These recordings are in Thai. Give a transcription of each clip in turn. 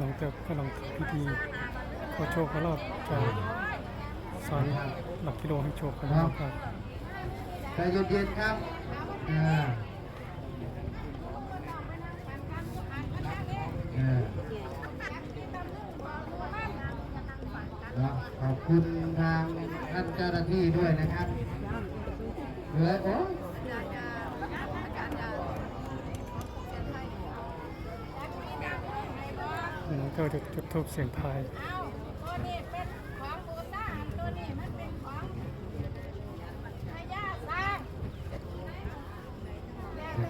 หลังจากกำลังพิธีขอโชคขอลาบจากสารหลักกิโลให้โชคกันนะครับใจเย็นๆครับอ่าขอบคุณทางท่านเจ้าหน้าที่ด้วยนะครับเหลือโอ้ ยอืมก็จะจุดทูบเสียงทายเอาตัวนี้เป็นของบูชาตัวนี้มันเป็นของพญาสร้างแต่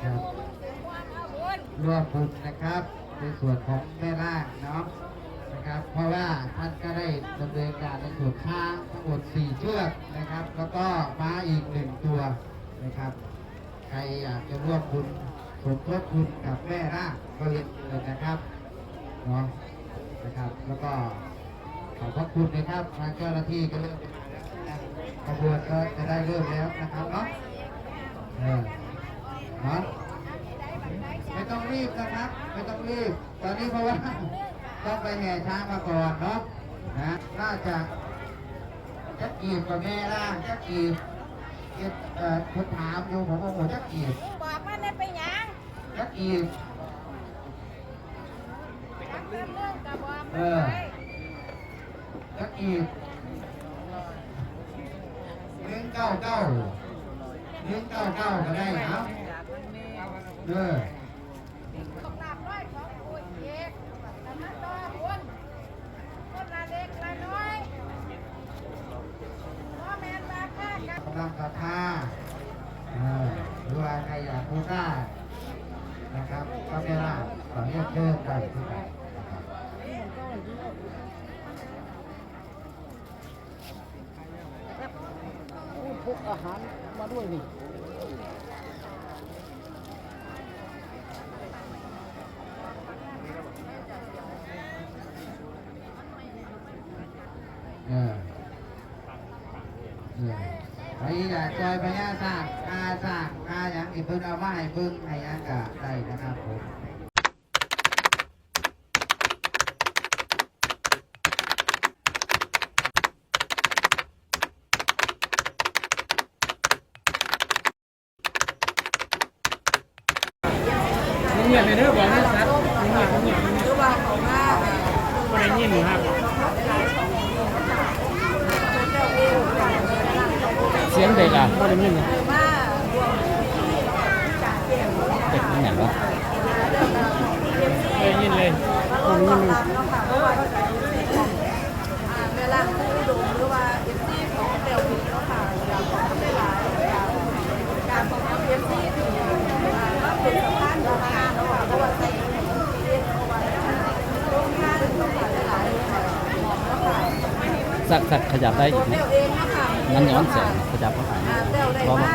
แม่ผู้มึงถึงความอาบุญร่วมบุญนะครับในส่วนของแม่ร่างเนาะนะครับ เพราะว่าท่านก็ได้ดำเนินการในส่วนช้างทั้งหมด4เชือกนะครับ แล้วก็ม้าอีกหนึ่งตัวนะครับ ใครอยากจะร่วมบุญสมทบทุนกับแม่ร่างก็เรียนเชิญนะครับเนาะ นะครับ แล้วก็ขอบพระคุณนะครับทางเจ้าหน้าที่ก็เริ่มขบวนก็จะได้เริ่มแล้วนะครับเนาะเออเนาะไม่ต้องรีบนะครับ ไม่ต้องรีบ ตอนนี้เพราะว่าต้องไปแห่ช้างมาก่อนเนาะนะน่าจะจะกีบกับแม่ล่างจะกีบเอ่อเอ่อคุณถามอยู่ผมว่าโอ้จะกีบบอกมันได้ไปหยังจะกีบจักเรื่องเรื่องกับบอก เอมันอไปจะกีบเลี้ยงเก้าเก้าเลี้ยงเก้าเก้าก็ได้ครับเออต้องนำร้อยของปุยเอกแต่มาต่อบุญคนละเล็กละน้อยพ่อแม่นมาฆ่ากันกำลังศรัทธาเออหรือว่าใครอยากพูดได้นะครับก็ไม่ล่าขอเรียกเชิญได้ที่ไหนนะครับ พ กอาหารมาด้วยนี่เออเออไปยากจอยพญาสากาสากาอย่างที่เพิ่นเอามาให้เบิ่งให้อันกะได้นะครับผม เงียบเลยเด้อบอกนี่ซัดเงียบเงียบหรือว่าเขามาก็ได้ยินครับเสียงเด็กอะก็ได้ยินนะมาเด็กนี่ไหนวะได้ยินเลยต้อนรับเนาะค่ะเพราะว่าอ่าเวลาผู้ดมหรือว่าเอฟซีของเดลวินเนาะค่ะอยากขอบคุณหลายๆการของเอฟซีที่อ่ารับเป็นสะพานของงานเนาะค่ะเพราะว่าใส่เรียน สักสักขยับได้อีกไหมเดลเองเนะค่ะมันย้อนแสงขยับเข้าไปอ่าเดลได้ว่า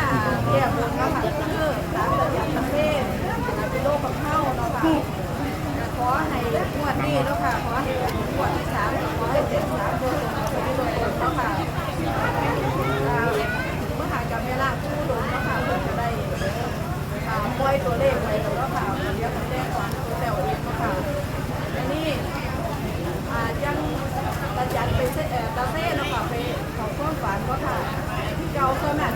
แก้บนเนาะค่ะคือสาระดับประเทศเป็นโลกของเเนาะค่ะขอให้งวดนี้แล้วค่ะขอให้งวดที่สามขอให้เจ็ดสามตัวตรงๆไปด้วยแล้วค่ะอ่าเมื่อหากับเวลาผู้ดมแล้วค่ะเพื่อจะได้อ่าปล่อย ตัวเลขไว้แล้วค่ะเดียกตัวเลขของตัวแต่เองข่าวอันนี้อายังตาจัดไปเสเอ่อตาเซ่แล้วค่ะไปของข้นฝันก็ค่ะที่เก่าส่วนม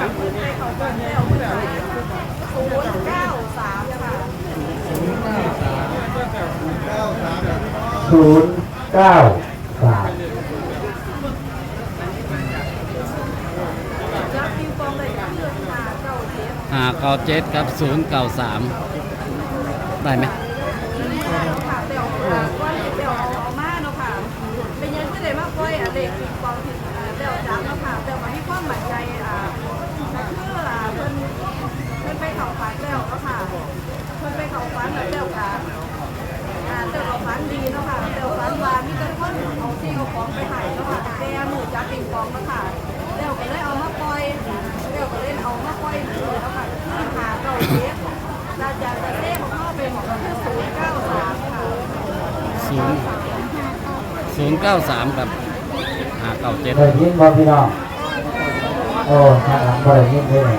ะเพิ่นให้เขาเพิ่นแล้วเพิ่นให้ศูนย์เก้าสามค่ะศูนย์เก้าสามจับปิงปองได้ก็คือหา เก้าเนาะค่ะเดี๋ยวอ่าก้อนเดี๋ยวเอาออกมาเนาะค่ะ เป็นยังก็เลยว่าก้อยอะเด็กปิงปองที่อ่าเดี๋ยวจับเนาะค่ะเดี๋ยวมาให้ความหมั่นใจอ่าคืออ่าเพิ่นเพิ่นไปเขาฝันแล้วเนาะค่ะเพิ่นไปเขาฝันแล้วเดี๋ยวค่ะอ่าเดี๋ยวเขาฝันดีเนาะค่ะเดี๋ยวฝันว่ามีแต่คนเอาสิ่งเอาของไปให้เนาะค่ะแต่มือจับปิงปองเนาะค่ะเดี๋ยวก็เลยเอามาปล่อยเดี๋ยวก็เลยเอามาปล่อยเลยเนาะค่ะคือหาเก้าเจ็ดน่าจะจะเลขของพ่อเป็นของก็คือศูนย์เก้าส ศูนย์ศูนย์เก้าสามกับห้าเก้าเจ็ดได้ยินบ่พี่น้อง โอ้ทางหลังบ่ได้ยินเลย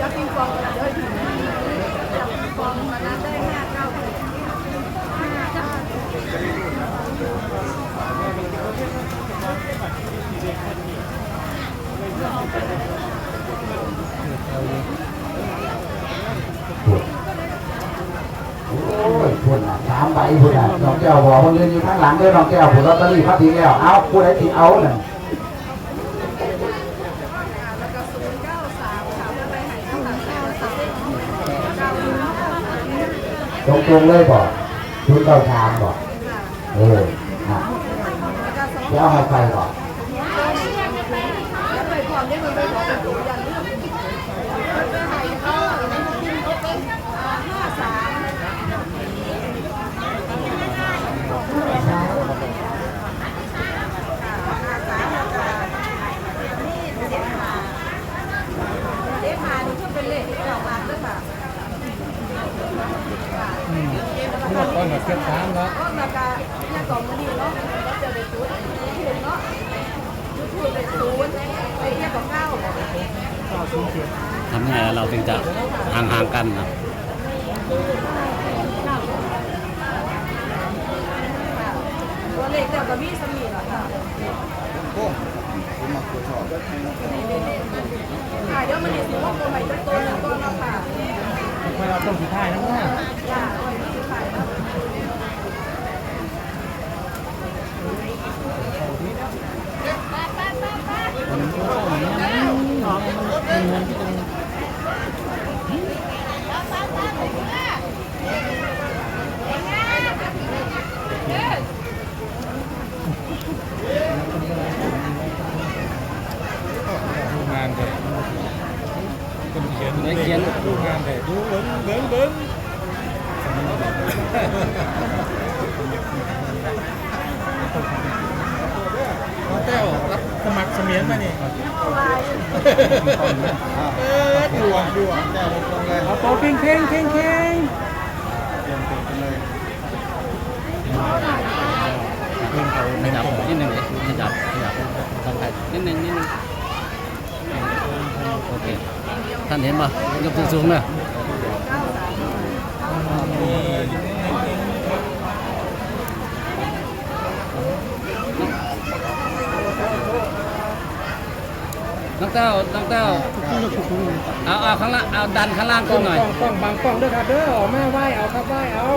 จับปิงปองกันเด้อทีจับปิงปองมานั้นได้ห้าเก้าเจ็ดห้าเก้า โอ้ยพุ่นอะ สามใบพุ่นน้องแก้วบอกคนยืนอยู่ข้างหลังเด้อน้องแก้วผลลอตเตอรี่พัดทีแล้ว เอาผู้ใดที่เอาน่ะแล้วก็ศูนย์เก้าสามค่ะเพื่อไปให้ข้างหลังเก้าสามเก้าหนึ่งเก้าสามตรงๆเลยบอกชุดเก้าชามบอกค่ะเอออะแล้วก็สองเดี๋ยวเอาให้ใครก่อน แล้วไปพร้อมได้มันไปขอเป็นตัวอย่างเรื่องไปให้ก็ห้าสามห้าสามแล้วก็นี่เจ็ดหาเจ็ดหานี่คือเป็นเลขที่เรามาด้วยค่ะ ต้นแบบเก็บสามแล้วก็ราคาเนี่ยกล่องมันดีเนาะแล้วจะไปจุดถูกเนาะจุดถูกเป็นศูนย์ไปเทียบกับเก้าทำไงเราถึงจะห่างๆกันนะตัวเลขเดียวกับมีสมีเหรอค่ะค่ะเดี๋ยวมันจะสิว่าตัวใหม่ตัวโตหนึ่งตัวเนาะค่ะไม่เอาต้นสุดท้ายนะว่า จ้าไว้ที่ขายเนาะ ดูงานเลยคนเขียน เขียน ดูงานเลยดูเบิ้งเบิ้งเบิ้งน้องแต้วรับสมัคร เสมียนมานี่ลายเออดวงดวงแต้วตรงเลยเอาเป่าเข่งเข่งเข่งเข่งเตรียมตัวกันเลยขยับนิดนึงเลยขยับขยับต้องไปนิดนึงนิดนึงโอเคท่านเห็นป่ะยกสูงๆ เลยน้องเต้าน้องเต้าเอาเอาข้างล่างเอาดันข้างล่างขึ้นหน่อยกล้องกล้องบางกล้องด้วยครับเด้อเอาแม่ไหวเอาครับไหวเอา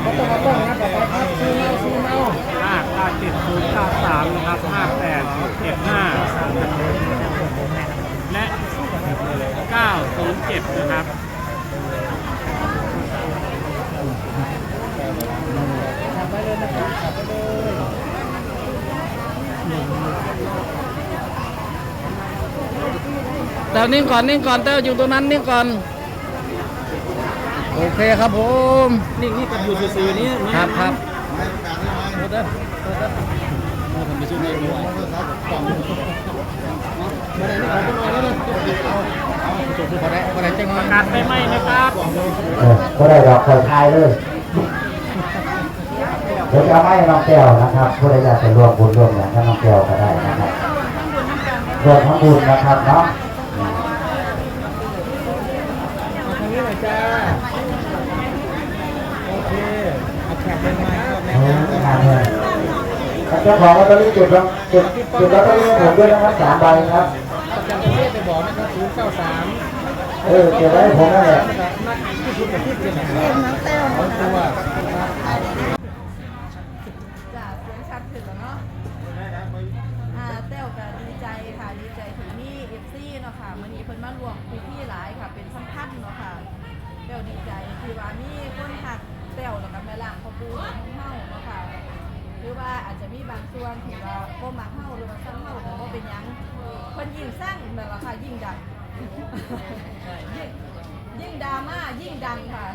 เขาต้องเอากล้องนะต่อไปครับซูมเอาซูมเอาห้าห้าเจ็ดศูนย์เก้าสามนะครับห้าแปดเจ็ดห้าและเก้าศูนย์เจ็ดนะครับ เต้านิ่งก่อนนิ่งก่อนเต้าอยู่ตรงนั้นนิ่งก่อน โอเคครับผมนี่นี่กับอยู่ซื่อๆนี่ครับครับโทษเด้อโทษเด้อโอ้ทำไปช่วยในด้วยการไปไหมนะครับเออก็ได้ดอกคอยทายเลยเดี๋ยวจะไม่น้องแก้วนะครับผู้ใดอยากจะร่วมบุญร่วมอย่างกับน้องแก้วก็ได้นะครับข้างบนน้ำกันรวมทั้งบุญนะครับเนาะ มาทางนี้หน่อย จ้า โอเคเอาแขกเป็นไม้ครับแม่โอ้แม่งานเลยเจ้าของลอตเตอรี่จุดลงจุดจุดลอตเตอรี่ให้ผมด้วยนะครับสามใบครับประจำประเทศไปบอกนะครับศูนย์เก้าสามเออเก็บไว้ให้ผมนั่นแหละนักที่สุดกับที่เป็นไหนเอาตัวจาเสียงชัดขึ้นแล้วเนาะอ่าแต้วก็ดีใจค่ะดีใจที่มีเอฟซีเนาะค่ะมื้อนี้เพิ่นมารวมพื้นที่หลายค่ะเป็นพันๆเนาะค่ะ ต้วดีใจที่ว่ามีคนหักแต้วแล้วก็แม่ล่างพ่อปู่ของเฮาเนาะค่ะหรือว่าอาจจะมีบางส่วนที่ว่าบ่มักเฮาหรือว่าซ้ํเฮาก็บ่เป็นหยังเพิ่นยิ่งสร้างนั่นล่ะค่ะยิ่งดังยิ่งยิ่งดราม่ายิ่งดังค่ะ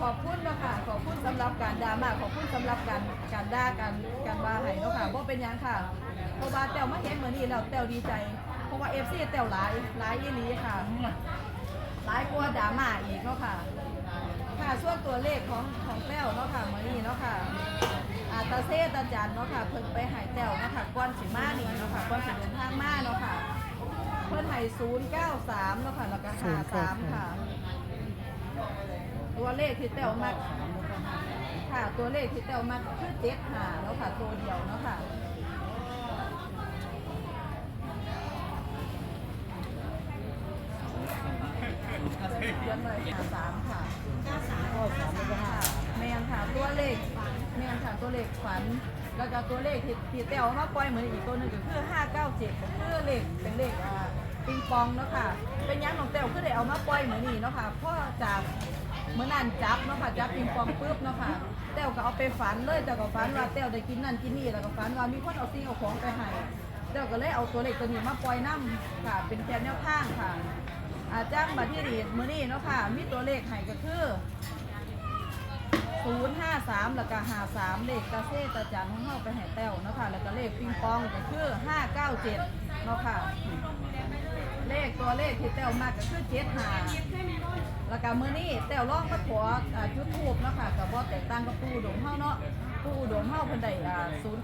ขอบคุณเนาะค่ะ ขอบคุณสำหรับการดราม่าขอบคุณสำหรับการการด่าการการว่าให้เนาะค่ะบ่เป็นหยังค่ะเพราะว่าแต้วมาเห็นเหมือนนี้แล้วแต้วดีใจ เพราะว่า FC แต้วหลายหลายอีหลีค่ะ หลายกว่าดราม่าอีกเนาะค่ะ ค่ะส่วนตัวเลขของของแต้วเนาะค่ะมื้อนี้เนาะค่ะอาตาเซตาจันเนาะค่ะเพิ่นไปหายแต้วเนาะค่ะก่อนสิมานี่เนาะค่ะก่อนสิเดินทางมาเนาะค่ะ เพิ่นให้093เนาะค่ะแล้วก็53ค่ะ ตัวเลขที่แต้วมักค่ะตัวเลขที่แต้วมักคือเจ็ดหาแล้วค่ะตัวเดียวเนาะค่ะ เขียนเลยค่ะสามค่ะค่ะแมนค่ะตัวเลขแมนค่ะตัวเลขฝัน แล้วก็ตัวเลขที่ที่แต้วเอามาปล่อยเหมือนอีกตัวหนึงก็คือ597ก็คือเลขเป็นเลขอ่าปิงปองเนาะค่ะ เป็นยังของแต้วคือได้เอามาปล่อยเหมือนนี้เนาะค่ะเพราะจากเมื่อนั้นจับเนาะค่ะจับปิงปองปุ๊บเนาะค่ะแต้วก็เอาไปฝันเลยแต่ก็ฝันว่าแต้วได้กินนั่นกินนี่แล้วก็ฝันว่ามีคนเอาสิ่งเอาของไปให้แต้วก็เลยเอาตัวเลขตัวนี้มาปล่อยน้ำค่ะ เป็นแค่แนวทางค่ะ อาจ้างบัตรที่ดีมือนี้เนาะค่ะ มีตัวเลขให้ก็คือ 053 แล้วก็53 เลขกาเซตาจันของเฮาไปให้แต้วเนาะค่ะ แล้วก็เลขปิงปองก็คือ 597เนาะค่ะ เลขตัวเลขที่แต้วมากก็คือ75แล้วก็มือนี้แต้วลองมาขออ่จุดทูบเนาะค่ะก็บ่แตกต่างกับปูดมเฮาเนาะปู่อุดมเฮาเพิ่นได้อ่า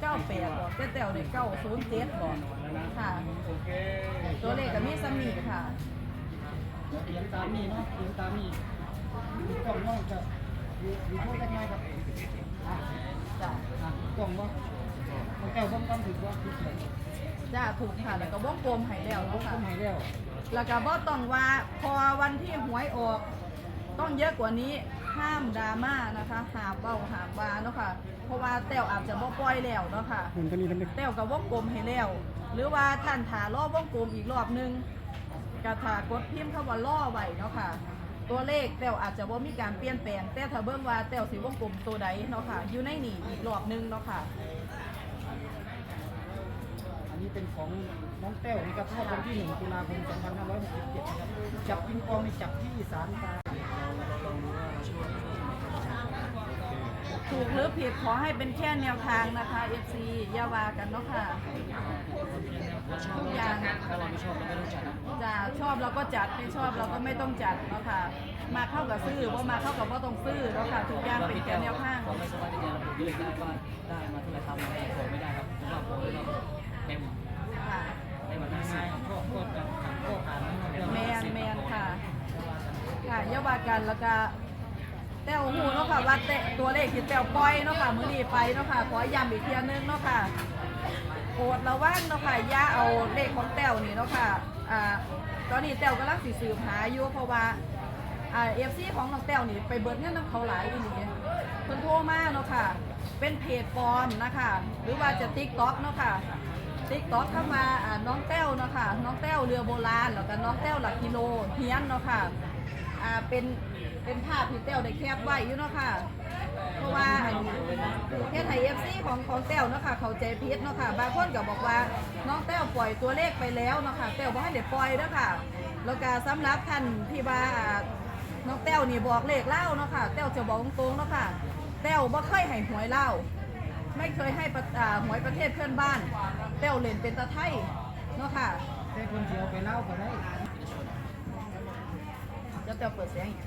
098บอกแต่แต้วได้907บอกค่ะ ตัวเลขก็มีซ้ำนี้ค่ะ เขียนตามนี่เนาะเขียนตามนี่กล้องน้องจะอยู่อยู่พูดได้ไงครับอะจ้ะอะกล้องว่าของแก้วส้มกันถึงว่าที่เขียนจ้าถูกค่ะแล้วก็วงกลมให้แล้วต้เนาะองค่ะทำให้แล้วแล้วก็บ่ต้องว่าพอวันที่หวยออก ต้องเยอะกว่านี้ห้ามดราม่านะคะหาเบ้าหาบาเนาะค่ะ เพราะว่าแต้วอาจจะบ่ปล่อยแล้วเนาะค่ะ หุ่นตัวนี้ทำได้แต้วกับวงกลมให้แล้ว หรือว่าท่านถารอบวงกลมอีกรอบหนึง กระถากดพิมพ์คำว่าล่อไว้เนาะค่ะ ตัวเลขแต้วอาจจะว่ามีการเปลี่ยนแปลง แต่ถ้าเบิ่งว่าแต้วสิวงกลมตัวใดเนาะค่ะ อยู่ในนี่อีกรอบหนึงเนาะค่ะ อันนี้เป็นของน้องแต้วนะครับงวดวันที่หนึ่งตุลาคม2567นะครับจับปิงปองในจับที่ศาลตาถูกหรือผิดขอให้เป็นแค่แนวทางนะคะ FC อย่าวากันเนาะค่ะ ทุกอย่างจะชอบเราก็จัดไม่ชอบเราก็ไม่ต้องจัดเนาะค่ะมาเข้ากับซื้อว่ามาเข้ากับว่าต้องซื้อเนาะค่ะทุกอย่างเป็นแค่แนวทางเราไม่สามารถที่จะระบุเลขได้ว่าได้มาเท่าไหร่ทำอะไรโผล่ไม่ได้ครับเพราะว่าโผล่เราเต็มค่ะในวันที่สิง่ายบๆก็ก็จะก็ผ่านนะครับแมนแมนค่ะค่ะอย่าวากันแล้วก็แต้วหูเนาะค่ะว่าเตะตัวเลขที่แต้วปล่อยเนาะค่ะมื้อนี้ไปเนาะค่ะขอย้ำอีกเทียนึงเนาะค่ะ โปรดระวังเนาะค่ะอย่าเอาเลขของแต้วนี่เนาะค่ะอ่าตอนนี้แต้วกำลังสิสืบหาอยู่เพราะว่าอ่าเอฟซีของน้องแต้วนี่ไปเบิดเงินน้ำเขาหลายอีหลีเพิ่นโทรมาเนาะค่ะ เป็นเพจปลอมนะคะ หรือว่าจะติ๊กต็อกเนาะค่ะติ๊กต็อกเข้ามาอ่าน้องแต้วเนาะค่ะ น้องแต้วเรือโบราณแล้วก็น้องแต้วหลักกิโลเฮียนเนาะค่ะอ่าเป็นเป็นภาพที่แต้วได้แคปไว้อยู่เนาะค่ะ เพราะว่าอันเฮ็ดไทยเอฟซีของของแต้วเนาะค่ะเขาใจพิษเนาะค่ะบางคนก็บอกว่าน้องแต้วปล่อยตัวเลขไปแล้วเนาะค่ะแต้วบ่ให้เด็ปล่อยเด้อค่ะ แล้วก็สำหรับท่านที่ว่าอ่าน้องแต้วนี่บอกเลขเล่าเนาะค่ะแต้วจะบอกตรงๆเนาะค่ะแต้วบ่เคยให้หวยเล่าไม่เคยให้ประอ่าหวยประเทศเพื่อนบ้านแต้วเล่นเป็นตะไทยเนาะค่ะแต่คนเดียวไปเล่าก็ได้เดี๋ยวแต้วเปิดเสียงอีก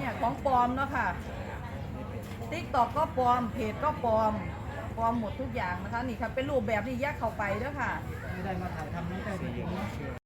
ของปลอมเนี่ยของปลอมเนาะค่ะติ๊กตอกก็ปลอมเพจก็ปลอมปลอมหมดทุกอย่างนะคะนี่ค่ะเป็นรูปแบบที่แยกเข้าไปเด้อค่ะ ไม่ได้มาถ่ายทำไม่ได้จริงๆนะ